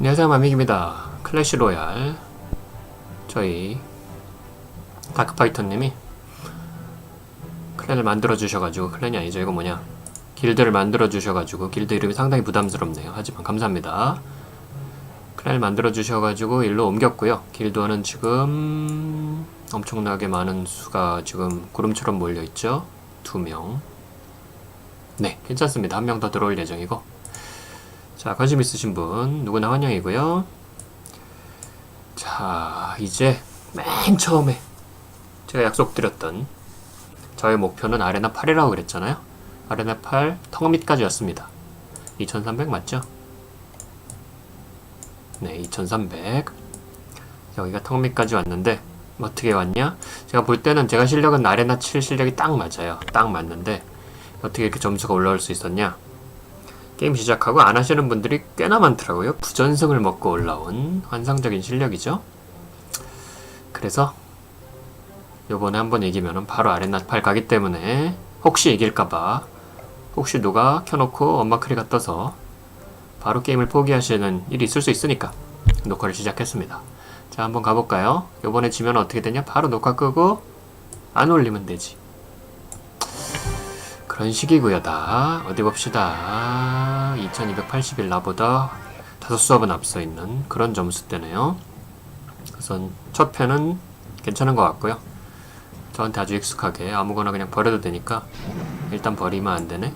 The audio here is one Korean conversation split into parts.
안녕하세요 마믹입니다. 클래시 로얄. 저희 다크파이터님이 클랜을 만들어 주셔가지고 클랜이 아니죠. 이거 뭐냐? 길드를 만들어 주셔가지고 길드 이름이 상당히 부담스럽네요. 하지만 감사합니다. 클랜을 만들어 주셔가지고 일로 옮겼고요. 길드원은 지금 엄청나게 많은 수가 지금 구름처럼 몰려있죠? 두명. 네 괜찮습니다. 한 명 더 들어올 예정이고 자, 관심 있으신 분 누구나 환영이고요. 자, 이제 맨 처음에 제가 약속드렸던 저의 목표는 아레나 8이라고 그랬잖아요. 아레나 8 턱밑까지였습니다. 2300 맞죠? 네, 2300. 여기가 턱밑까지 왔는데 어떻게 왔냐? 제가 볼 때는 제가 실력은 아레나 7 실력이 딱 맞아요. 딱 맞는데 어떻게 이렇게 점수가 올라올 수 있었냐? 게임 시작하고 안 하시는 분들이 꽤나 많더라고요. 부전승을 먹고 올라온 환상적인 실력이죠. 그래서 요번에 한번 이기면은 바로 아레나 8 가기 때문에 혹시 이길까봐 혹시 누가 켜놓고 엄마 크리가 떠서 바로 게임을 포기하시는 일이 있을 수 있으니까 녹화를 시작했습니다. 자 한번 가볼까요? 요번에 지면 어떻게 되냐? 바로 녹화 끄고 안 올리면 되지. 그런 식이고요 다. 어디 봅시다. 2281 나보다 다섯 수업은 앞서 있는 그런 점수대네요. 우선 첫 편은 괜찮은 것 같고요. 저한테 아주 익숙하게 아무거나 그냥 버려도 되니까 일단 버리면 안 되네.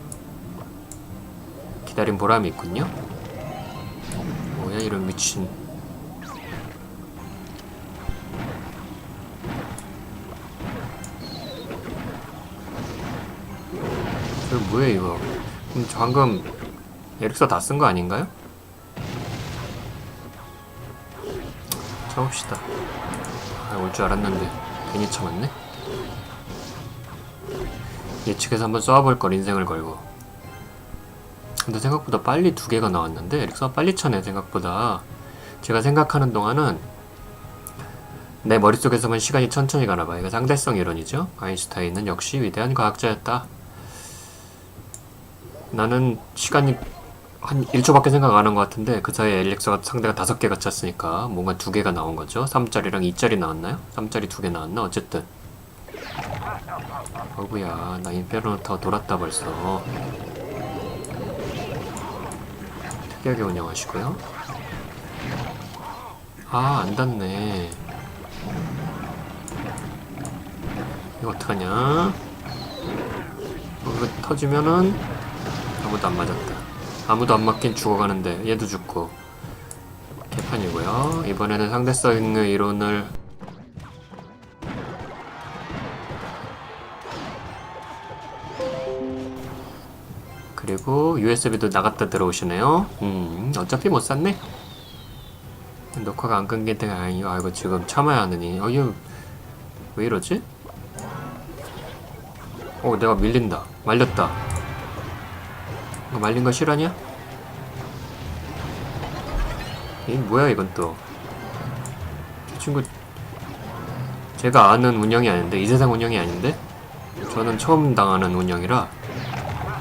기다린 보람이 있군요. 뭐야 이런 미친 저 뭐야 이거? 그럼 저 방금 에릭서 다 쓴 거 아닌가요? 쳐봅시다. 아, 올줄 알았는데 괜히 참았네. 예측해서 한번 쏴볼 걸 인생을 걸고. 근데 생각보다 빨리 두 개가 나왔는데 에릭서 빨리 쳐네 생각보다. 제가 생각하는 동안은 내 머릿속에서만 시간이 천천히 가나봐요. 이거 상대성 이론이죠? 아인슈타인은 역시 위대한 과학자였다 나는 시간이 한 1초밖에 생각 안 한 것 같은데 그 사이에 엘릭서가 상대가 다섯 개가 찼으니까 뭔가 두 개가 나온 거죠. 3짜리랑 2짜리 나왔나요? 3짜리 두 개 나왔나? 어쨌든 어구야 나 인페르노타가 돌았다 벌써 특이하게 운영하시고요. 아 안 닿네 이거 어떡하냐 이거 터지면은 아무도 안 맞았다. 아무도 안 맞긴 죽어가는데 얘도 죽고 개판이고요. 이번에는 상대성의 이론을 그리고 USB도 나갔다 들어오시네요. 음, 어차피 못 샀네. 녹화가 안 끊긴 데 아니요. 아, 이거 지금 참아야 하느니. 어, 이거 왜 이러지? 어, 내가 밀린다. 말렸다. 이거 말린 거 실화냐? 이 뭐야 이건 또. 저 친구 제가 아는 운영이 아닌데 이 세상 운영이 아닌데? 저는 처음 당하는 운영이라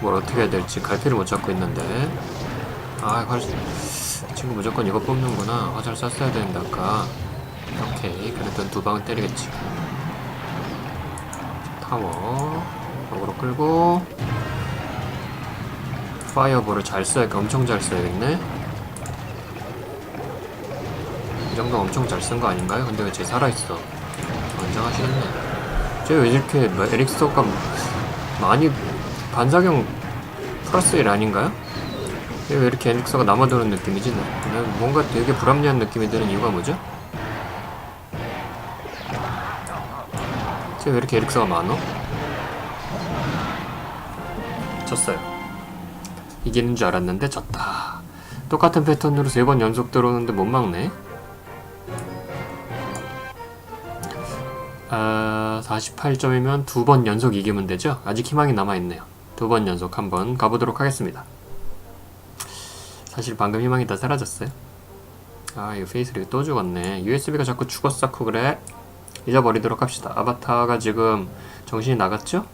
뭘 어떻게 해야 될지 갈피를 못 잡고 있는데. 아 활... 이 친구 무조건 이거 뽑는구나. 화살 쐈어야 되는데 아까. 오케이. 그래도 두 방은 때리겠지. 타워. 역으로 끌고 파이어볼을 잘 써야겠 엄청 잘 써야겠네 이 정도 엄청 잘 쓴 거 아닌가요? 근데 왜 쟤 살아있어 완장하시겠네 쟤 왜 이렇게 뭐 에릭서가 많이 반작용 플러스 1 아닌가요? 얘왜 이렇게 에릭서가 남아도는 느낌이지? 난 뭔가 되게 불합리한 느낌이 드는 이유가 뭐죠? 쟤 왜 이렇게 에릭서가 많어? 졌어요 이기는 줄 알았는데 졌다. 똑같은 패턴으로 세 번 연속 들어오는데 못 막네. 아, 48점이면 두 번 연속 이기면 되죠? 아직 희망이 남아있네요. 두 번 연속 한번 가보도록 하겠습니다. 사실 방금 희망이 다 사라졌어요. 아, 이거 페이스릭 또 죽었네. USB가 자꾸 죽었어,고 그래. 잊어버리도록 합시다. 아바타가 지금 정신이 나갔죠?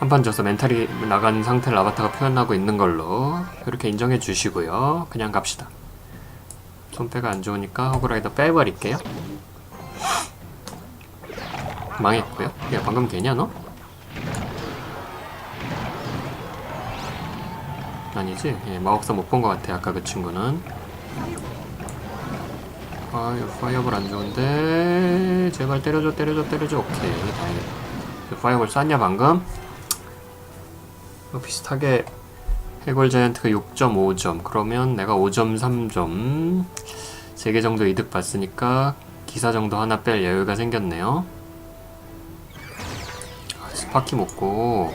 한 판 져서 멘탈이 나간 상태를 아바타가 표현하고 있는 걸로 그렇게 인정해 주시고요. 그냥 갑시다. 손패가 안 좋으니까 허그라이더 빼버릴게요. 망했고요. 야 방금 되냐 너? 아니지? 예, 마법사 못 본 것 같아 아까 그 친구는 아유 파이어볼 안 좋은데 제발 때려줘 때려줘 때려줘 오케이 다행이다 그 파이어볼 쐈냐 방금? 뭐 비슷하게 해골 자이언트가 6.5점 그러면 내가 5점 3점. 3개 정도 이득 봤으니까 기사 정도 하나 뺄 여유가 생겼네요. 아, 스파키 먹고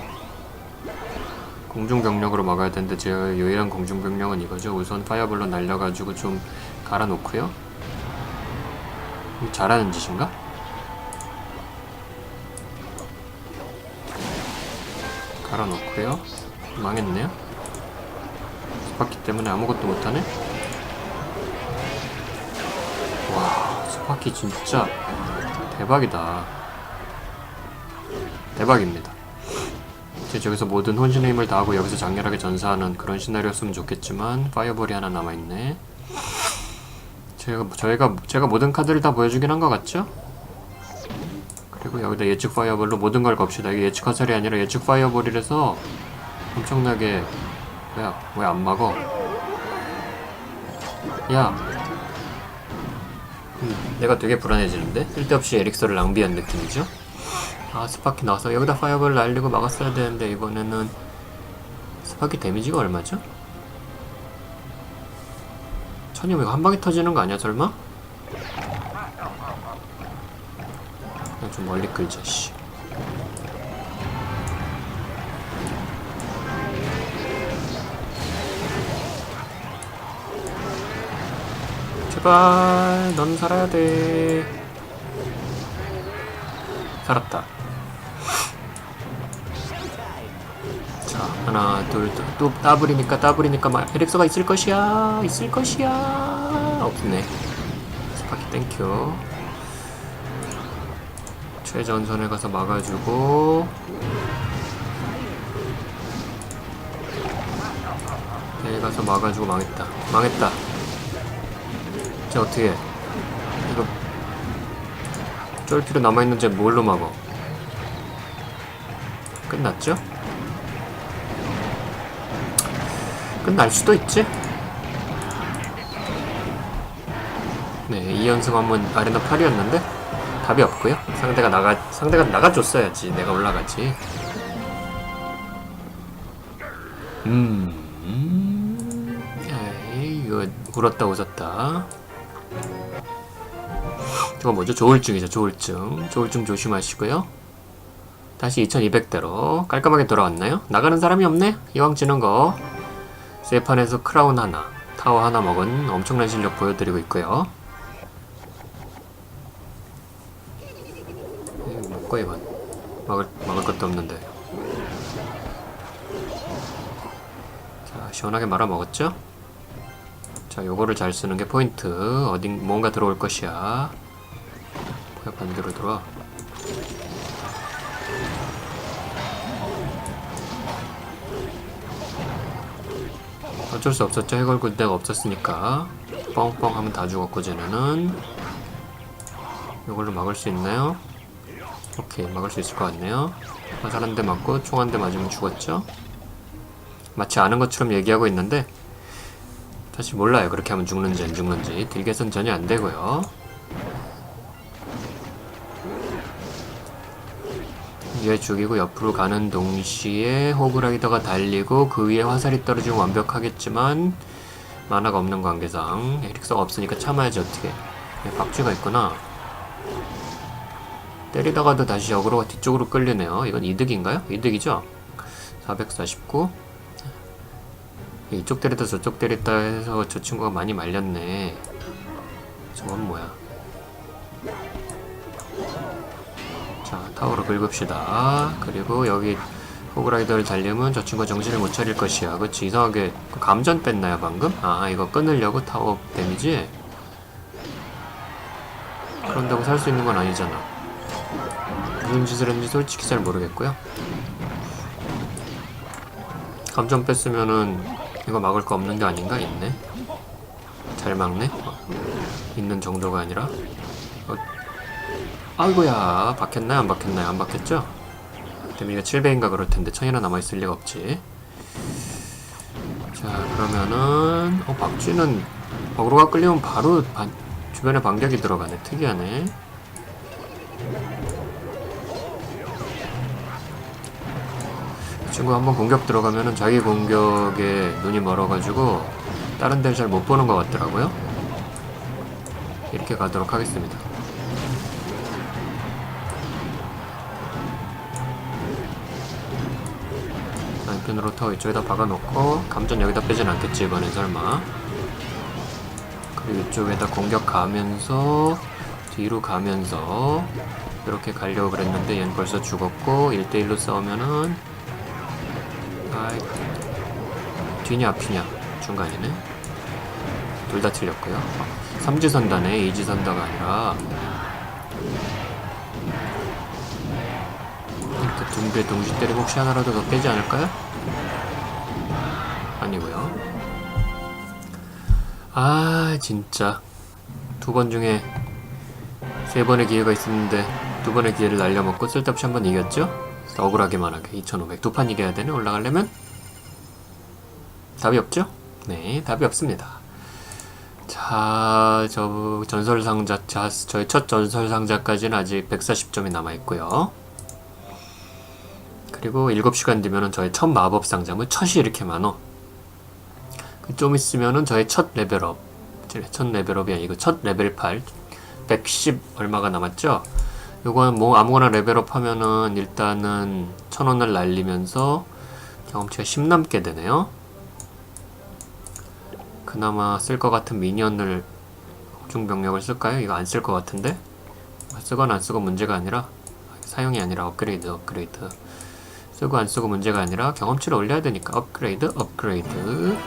공중병력으로 막아야 되는데 제 유일한 공중병력은 이거죠. 우선 파이어볼로 날려가지고 좀 갈아놓고요. 잘하는 짓인가? 갈아놓고요. 망했네요. 스파키 때문에 아무것도 못하네. 와 스파키 진짜 대박이다. 대박입니다. 이제 저기서 모든 혼신의 힘을 다하고 여기서 장렬하게 전사하는 그런 시나리오였으면 좋겠지만 파이어볼이 하나 남아있네. 제가 저희가 제가 모든 카드를 다 보여주긴 한 것 같죠? 그리고 여기다 예측 파이어볼로 모든 걸 겁시다. 이게 예측 화살이 아니라 예측 파이어볼이라서 엄청나게 뭐야 왜 안 막어? 야, 음, 내가 되게 불안해지는데 쓸데없이 에릭서를 낭비한 느낌이죠? 아 스파키 나와서 여기다 파이어볼 날리고 막았어야 되는데 이번에는 스파키 데미지가 얼마죠? 천이면 이거 한 방에 터지는 거 아니야 설마? 그냥 좀 멀리 끌자 씨. 제발 넌 살아야 돼. 살았다. 자 하나 둘또 따블이니까 따블이니까 막 에렉서가 있을 것이야 있을 것이야. 없네. 스파키 땡큐 최전선에 가서 막아주고 여기 가서 막아주고 망했다 망했다 이제 어떻게 해? 이거 쫄피로 남아있는지 뭘로 막어 끝났죠? 끝날 수도 있지? 네, 2연승 한번 아레나 8이었는데 답이 없고요. 상대가 나가 상대가 나가줬어야지 내가 올라가지. 음, 음, 에이, 이거 울었다 웃었다. 이거 뭐죠? 조울증이죠, 조울증. 조울증 조심하시고요. 다시 2200대로 깔끔하게 돌아왔나요? 나가는 사람이 없네? 이왕 지는 거. 세판에서 크라운 하나, 타워 하나 먹은 엄청난 실력 보여드리고 있고요. 이건 막을 막을 것도 없는데. 자 시원하게 말아 먹었죠? 자 요거를 잘 쓰는 게 포인트. 어딘 뭔가 들어올 것이야. 뭐야 반대로 들어와. 어쩔 수 없었죠. 해골 군대가 없었으니까. 뻥뻥 하면 다 죽었고, 쟤네는. 이걸로 막을 수 있나요? 오케이, 막을 수 있을 것 같네요. 화살 한 대 맞고, 총 한 대 맞으면 죽었죠? 마치 아는 것처럼 얘기하고 있는데, 사실 몰라요. 그렇게 하면 죽는지 안 죽는지. 딜겟은 전혀 안 되고요. 얘 죽이고 옆으로 가는 동시에 호그라이더가 달리고 그 위에 화살이 떨어지면 완벽하겠지만 만화가 없는 관계상 에릭서가 없으니까 참아야지 어떻게 네, 박쥐가 있구나 때리다가도 다시 역으로 뒤쪽으로 끌리네요 이건 이득인가요? 이득이죠? 449 이쪽 때리다 저쪽 때리다 해서 저 친구가 많이 말렸네 저건 뭐야 자, 타워로 긁읍시다. 그리고 여기 호그라이더를 달리면 저 친구가 정신을 못 차릴 것이야. 그치? 이상하게 그 감전 뺐나요, 방금? 아, 이거 끊으려고 타워 데미지? 그런다고 살 수 있는 건 아니잖아. 무슨 짓을 했는지 솔직히 잘 모르겠고요. 감점 뺐으면은 이거 막을 거 없는 게 아닌가? 있네. 잘 막네. 어, 있는 정도가 아니라. 어, 아이고야, 박혔나요? 안 박혔나요? 안 박혔죠? 데미가 7배인가 그럴 텐데 천이나 남아 있을 리가 없지. 자, 그러면은 어 박쥐는 어그로가 끌리면 바로 반, 주변에 반격이 들어가네. 특이하네. 친구 한번 공격 들어가면은 자기 공격에 눈이 멀어가지고 다른 데를 잘 못 보는 것 같더라고요. 이렇게 가도록 하겠습니다. 남편으로 터 이쪽에다 박아놓고 감전 여기다 빼진 않겠지 이번엔 설마 그리고 이쪽에다 공격 가면서 뒤로 가면서 이렇게 가려고 그랬는데 얘는 벌써 죽었고 1대1로 싸우면은 아이 뒤냐 앞이냐 중간이네 둘 다 틀렸고요 삼지선다네 이지선다가 아니라 이렇게 둥배 동시 때리면 혹시 하나라도 더 빼지 않을까요? 아니고요 아 진짜 두 번 중에 세 번의 기회가 있었는데 두 번의 기회를 날려먹고 쓸데없이 한 번 이겼죠? 그래서 억울하게만 하게 2500 두 판 이겨야 되네 올라가려면 답이 없죠? 네 답이 없습니다 자, 저 전설 상자, 자, 저희 첫 전설 상자까지는 아직 140점이 남아 있고요. 그리고 7시간 뒤면은 저희 첫 마법 상자물 첫이 이렇게 많어. 그좀 있으면은 저희 첫 레벨업, 첫 레벨업이 아니고 첫 레벨 8, 110 얼마가 남았죠? 요건 뭐 아무거나 레벨업 하면은 일단은 천 원을 날리면서 경험치가 10 남게 되네요. 그나마 쓸 것 같은 미니언을 중병력을 쓸까요? 이거 안 쓸 것 같은데? 쓰건 안 쓰고 문제가 아니라 사용이 아니라 업그레이드 업그레이드 쓰고 안 쓰고 문제가 아니라 경험치를 올려야 되니까 업그레이드 업그레이드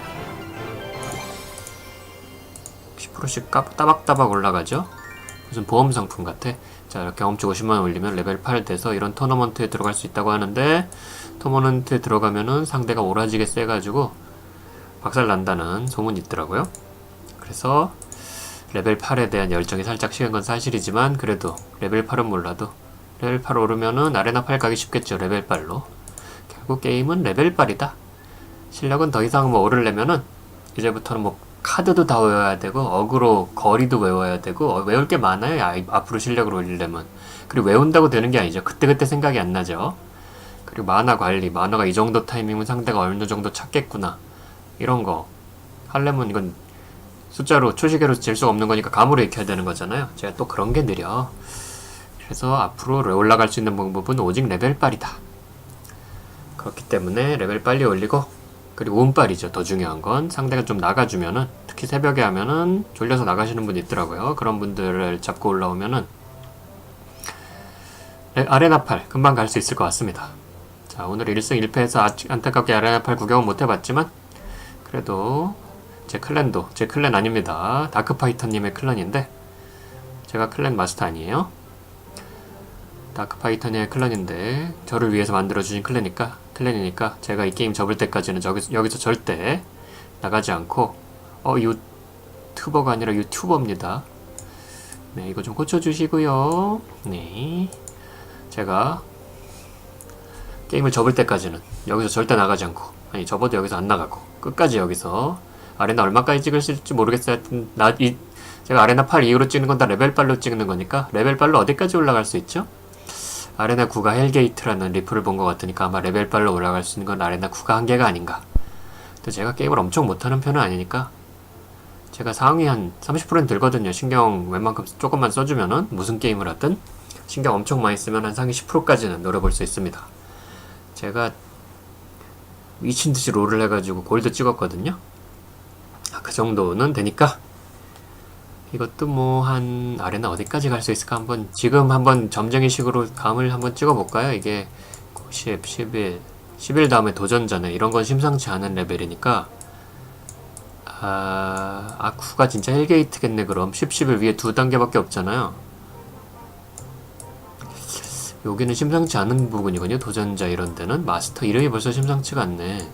10%씩 까, 따박따박 올라가죠? 무슨 보험 상품 같아. 자, 이렇게 경험치 50만 올리면 레벨 8 돼서 이런 토너먼트에 들어갈 수 있다고 하는데 토너먼트에 들어가면은 상대가 오라지게 세가지고 박살 난다는 소문이 있더라고요. 그래서 레벨 8에 대한 열정이 살짝 식은 건 사실이지만 그래도 레벨 8은 몰라도 레벨 8 오르면은 아레나 8 가기 쉽겠죠. 레벨 8로. 결국 게임은 레벨 8이다. 실력은 더 이상 뭐 오르려면은 이제부터는 뭐 카드도 다 외워야 되고 어그로 거리도 외워야 되고 어, 외울 게 많아요. 아이- 앞으로 실력을 올리려면. 그리고 외운다고 되는 게 아니죠. 그때그때 생각이 안 나죠. 그리고 만화 관리, 만화가 이 정도 타이밍은 상대가 어느 정도 찾겠구나. 이런 거 하려면 이건 숫자로 초시계로 잴 수가 없는 거니까 감으로 익혀야 되는 거잖아요. 제가 또 그런 게 느려. 그래서 앞으로 올라갈 수 있는 방법은 오직 레벨 빨이다. 그렇기 때문에 레벨 빨리 올리고 그리고 운빨이죠. 더 중요한 건 상대가 좀 나가주면은 특히 새벽에 하면은 졸려서 나가시는 분이 있더라고요. 그런 분들을 잡고 올라오면은 레- 아레나 8 금방 갈 수 있을 것 같습니다. 자 오늘 1승 1패에서 아직 안타깝게 아레나 8 구경은 못 해봤지만 그래도 제 클랜도 제 클랜 아닙니다. 다크파이터님의 클랜인데 제가 클랜 마스터 아니에요. 다크파이터님의 클랜인데 저를 위해서 만들어주신 클랜이니까 클랜이니까 제가 이 게임 접을 때까지는 저기서, 여기서 절대 나가지 않고 어 유튜버가 아니라 유튜버입니다. 네 이거 좀 고쳐주시고요. 네 제가 게임을 접을 때까지는 여기서 절대 나가지 않고 아니 접어도 여기서 안 나가고 끝까지 여기서 아레나 얼마까지 찍을 수 있을지 모르겠어요. 나, 이, 제가 아레나 8 이후로 찍는 건 다 레벨 8로 찍는 거니까 레벨 8로 어디까지 올라갈 수 있죠? 아레나 9가 헬게이트라는 리플을 본 것 같으니까 아마 레벨 8로 올라갈 수 있는 건 아레나 9가 한계가 아닌가. 근데 제가 게임을 엄청 못하는 편은 아니니까 제가 상위 한 30%는 들거든요. 신경 웬만큼 조금만 써주면은 무슨 게임을 하든 신경 엄청 많이 쓰면 한 상위 10%까지는 노려볼 수 있습니다. 제가 미친 듯이 롤을 해가지고 골드 찍었거든요. 아, 그 정도는 되니까 이것도 뭐 한 아레나 어디까지 갈 수 있을까 한번 지금 한번 점쟁이 식으로 감을 한번 찍어 볼까요? 이게 90, 11, 11 다음에 도전자네 이런 건 심상치 않은 레벨이니까 아, 아쿠가 진짜 헬게이트겠네 그럼 10, 11 위에 두 단계밖에 없잖아요. 여기는 심상치 않은 부분이군요. 도전자 이런 데는 마스터 이름이 벌써 심상치가 않네.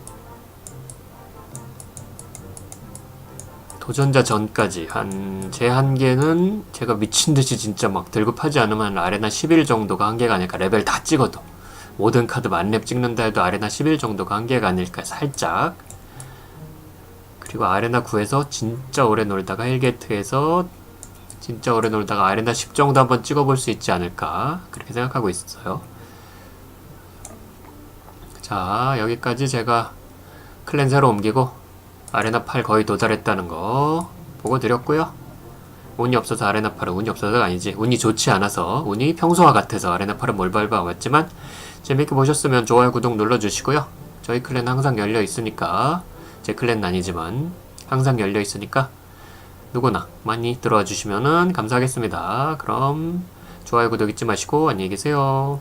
도전자 전까지. 한 제 한계는 제가 미친 듯이 진짜 막 들급하지 않으면 아레나 11 정도가 한계가 아닐까. 레벨 다 찍어도. 모든 카드 만렙 찍는다 해도 아레나 11 정도가 한계가 아닐까 살짝. 그리고 아레나 9에서 진짜 오래 놀다가 헬게트에서 진짜 오래 놀다가 아레나 10 정도 한번 찍어볼 수 있지 않을까. 그렇게 생각하고 있어요. 자 여기까지 제가 클랜 새로 옮기고 아레나 8 거의 도달했다는 거 보고 드렸고요. 운이 없어서 아레나 8은 운이 없어서가 아니지. 운이 좋지 않아서 운이 평소와 같아서 아레나 8은 몰발바 왔지만 재밌게 보셨으면 좋아요 구독 눌러주시고요. 저희 클랜 항상 열려 있으니까 제 클랜은 아니지만 항상 열려 있으니까 누구나 많이 들어와 주시면 감사하겠습니다. 그럼 좋아요 구독 잊지 마시고 안녕히 계세요